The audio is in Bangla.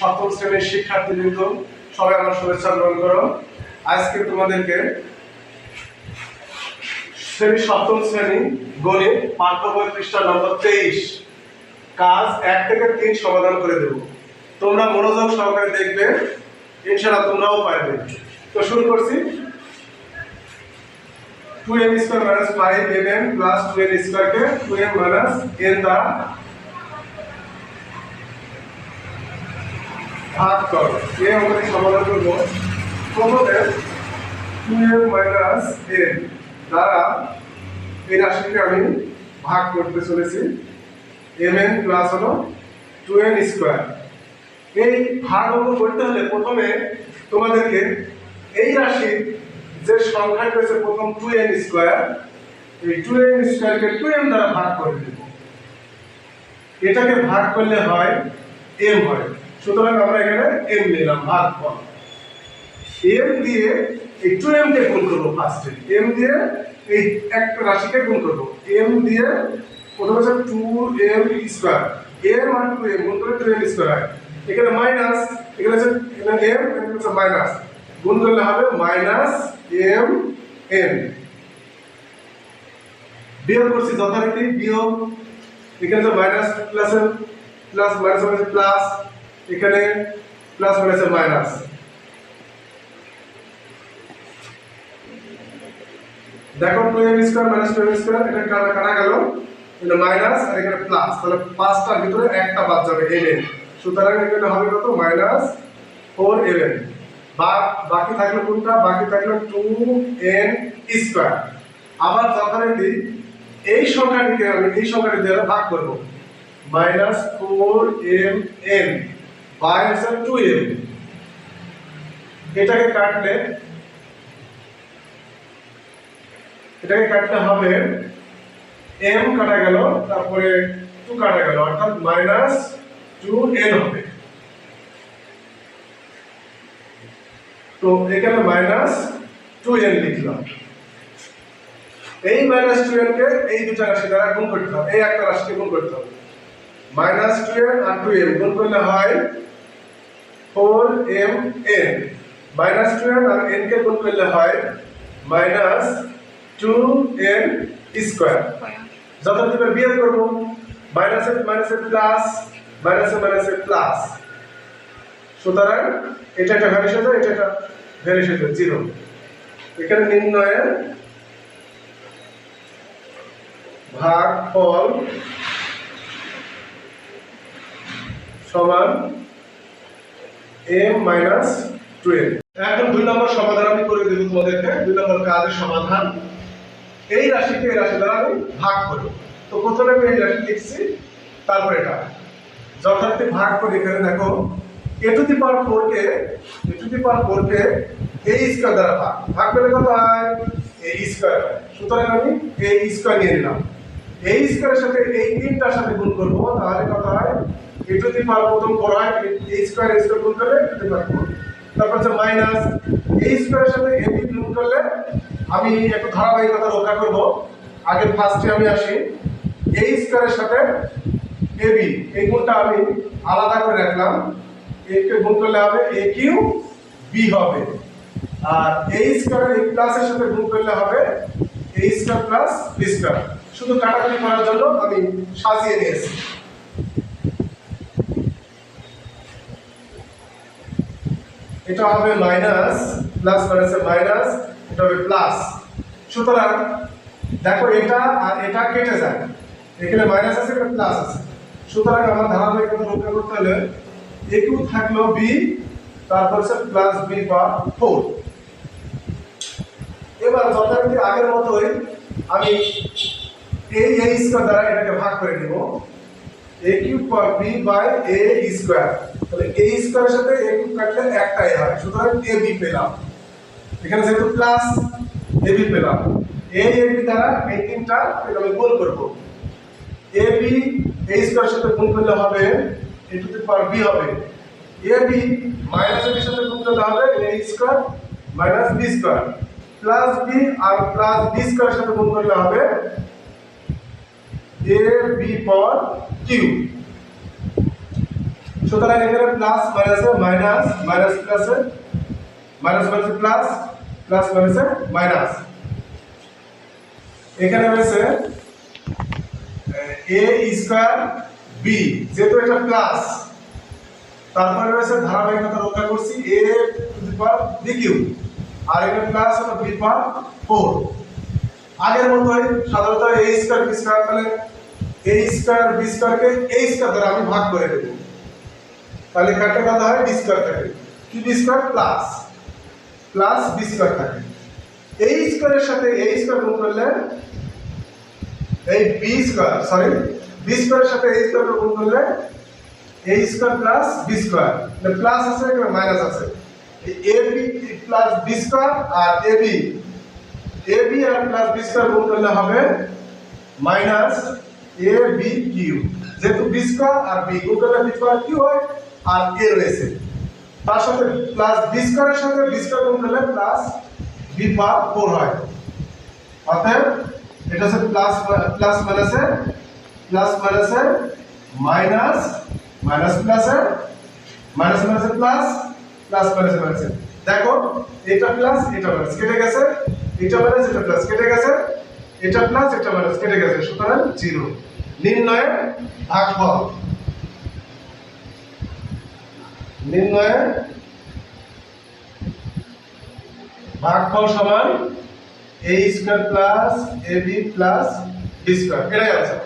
সপ্তম শ্রেণির শিক্ষার্থীবৃন্দ, সবাই আমার শুভেচ্ছা গ্রহণ করো। আজকে তোমাদেরকে শ্রেণি সপ্তম শ্রেণি গণিত পাঠ্য বই পৃষ্ঠা নম্বর তেইশ কাজ এক থেকে তিন সমাধান করে দেব। তোমরা মনোযোগ সহকারে দেখবে, ইনশাআল্লাহ তোমরাও পারবে। তো শুরু করছি। Two M square minus five M M plus two N স্কোয়ারকে টু এম মাইনাস এন দ্বারা ভাগ করো এই অঙ্কটি সমাধান করব। প্রথমে টু এম মাইনাস এন দ্বারা এই রাশিকে আমি ভাগ করতে চলেছি। এম এন প্লাস হলো টু এন স্কোয়ার এই ভাগ অঙ্ক করতে হলে প্রথমে তোমাদেরকে এই রাশির যে সংখ্যাটি রয়েছে প্রথম টু এন স্কোয়ার এই টু এন স্কোয়ারকে টু এম দ্বারা ভাগ করে দেব। এটাকে ভাগ করলে হয় এম হয়। সুতরাং আমরা এখানে এম নিলাম, ভাগ ফল এম দিয়ে এই টু এম কে গুণ করব ফার্স্টে এম দিয়ে এই একটা রাশিকে গুণ করব। এম দিয়ে প্রথমে হচ্ছে টু এম স্কোয়ার এম আর টু এম গুণ করে টু এম স্কোয়ার হয়। এখানে মাইনাস এখানে হচ্ছে, এখানে এম এখানে হচ্ছে মাইনাস গুণ করলে হবে মাইনাস এম এন বিয়োগ করছি যথারীতি বিয়োগ। এখানে হচ্ছে মাইনাস প্লাসের প্লাস মাইনাস প্লাস এখানে প্লাস মাইনাসের মাইনাস দেখো two M square minus two M square এটা কাটা কাটা গেল? এটা মাইনাস আর এখানে প্লাস তাহলে পাঁচটার ভিতরে একটা বাদ যাবে এম এন সুতরাং এখানে হবে কত? মাইনাস ফোর এম এন বাকি থাকল কোনটা? বাকি থাকল টু এন স্কোয়ার আবার যথারীতি এই সংখ্যাটিকে আমি এই সংখ্যাটি দিয়ে ভাগ করব। Minus four M N by হচ্ছে টু এম। এটাকে কাটলে এটাকে কাটলে হবে এম কাটা গেল, তারপরে টু কাটা গেল, অর্থাৎ মাইনাস টু এন হবে। তো এখানে মাইনাস টু এন লিখলাম। এই মাইনাস টু এন কে এই দুটা রাশি দ্বারা গুণ করতে হবে, এই একটা রাশিকে গুণ করতে হবে। মাইনাস টু এন আর টু এম গুণ করলে হয়? Four M N minus two N আর এন কে গুণ করলে হয়? মাইনাস টু এন স্কোয়ার যখন তুমি বিয়োগ করব। মাইনাসে মাইনাসে প্লাস মাইনাসে মাইনাসে প্লাস সুতরাং এটা একটা হয়ে যায় এটা একটা হয়ে যায় জিরো এখানে নির্ণয়ের ভাগ ফল সমান এম মাইনাস এখন দুই নম্বর সমাধান আমি করে দেবো তোমাদেরকে, দুই নম্বর কাজের সমাধান। এই রাশিকে এই রাশি দ্বারা আমি ভাগ করব তো প্রথমে আমি এই রাশি লিখছি, তারপর এটা। যথার্থে ভাগ করে এখানে দেখো A to the power four K A to the power four কে এই স্কোয়ার দ্বারা ভাগ। ভাগ করলে কত হয়? এই স্কোয়ার সুতরাং আমি এই স্কোয়ার নিয়ে নিলাম। এই স্কোয়ারের সাথে এই তিনটার সাথে গুণ করব, তাহলে কত হয়? এ টু দি পাওয়ার প্রথম ফোর হয় এই স্কোয়ার এই স্কোয়ার গুণ করলে এ টু দি পাওয়ার তারপর হচ্ছে মাইনাস এই স্কোয়ারের সাথে এ বি গুণ করলে আমি একটু ধারাবাহিকতা রক্ষা করব। আগে ফার্স্টে আমি আসি। এই স্কোয়ারের সাথে এ বি এই গুণটা আমি আলাদা করে রাখলাম। একে গুণ করলে হবে এ কিউ বি হবে। আর এই স্কোয়ার এই প্লাসের সাথে গুণ করলে হবে এই স্কোয়ার প্লাস বি স্কোয়ার শুধু কাটাকাটি করার জন্য আমি সাজিয়ে নিয়েছি। এটা হবে মাইনাস প্লাস মাইনাসে মাইনাস, এটা হবে প্লাস সুতরাং, দেখো এটা, আর এটা কেটে যায়। এখানে মাইনাস আছে, এখানে প্লাস আছে। সুতরাং আমার ধারাবাহিকতা রক্ষা করতে হলে এ কিউ থাকল বি তারপর হচ্ছে প্লাস বি বা ফোর এবার যথারীতি আগের মতোই আমি এই এ স্কোয়ার দ্বারা এটাকে ভাগ করে নিব। A cube B by A square তাহলে এ স্কোয়ারের সাথে এ কিউব কাটলে একটাই হয়। সুতরাং এ বি পেলাম। এখানে যেহেতু প্লাস এ বি পেলাম। এ এ বি দ্বারা এই তিনটা আমি গুণ করব। এ বি এ স্কোয়ারের সাথে গুণ করলে হবে এ টু দি পাওয়ার বি হবে। এ বি মাইনাস এর সাথে গুণ করলে হবে A square minus B square plus B R plus B স্কোয়ারের সাথে গুণ করলে হবে এ বি পাওয়ার কিউ সুতরাং এখানে প্লাস মাইনাসে মাইনাস মাইনাস প্লাসে মাইনাস মাইনাসে প্লাস প্লাস মাইনাসে মাইনাস এখানে রয়েছে, এ স্কোয়ার বি যেহেতু এটা প্লাস তারপরে রয়েছে ধারাবাহিকতা রক্ষা করছি, এ পাওয়ার বি কিউ আর এখানে প্লাস হলো বি পাওয়ার ফোর আগের মতোই সাধারণত এ স্কোয়ার বি স্কোয়ার তাহলে এ স্কোয়ার বি স্কোয়ারকে এ স্কোয়ার দ্বারা আমি ভাগ করে দেবো তাহলে কাটে কত হয়? বি স্কোয়ার থাকে। কি B square plus plus B square থাকে। এই স্কোয়ারের সাথে এই স্কোয়ার গুণ করলে এই বি স্কোয়ার সরি বি স্কোয়ারের সাথে এই স্কোয়ার গুণ করলে A square plus B square plus আছে, এখানে মাইনাস আছে। A B plus B square R A B A B আর প্লাস বি স্কোয়ার গুণ করলে হবে মাইনাস এ বি কিউ যেহেতু বি স্কোয়ার আর বি গুণ করলে বি স্কোয়ার কিউ হয় আর এ রয়েছে। তার সাথে প্লাস বি স্কোয়ারের সাথে বি স্কোয়ার গুণ করলে প্লাস বি পাওয়ার ফোর হয়। অতএব এটা হচ্ছে প্লাস প্লাস মাইনাসের প্লাস মাইনাসের মাইনাস মাইনাস প্লাসের মাইনাস মাইনাসের প্লাস প্লাস মাইনাস মাইনাসের দেখো, এটা প্লাস এটা মাইনাস কেটে গেছে। এটা মাইনাস এটা প্লাস কেটে গেছে। এটা প্লাস এটা মাইনাস কেটে গেছে। সুতরাং জিরো নির্ণয়ের ভাগফল। নির্ণয়ের ভাগফল সমান A square plus A B plus B square এটাই আছে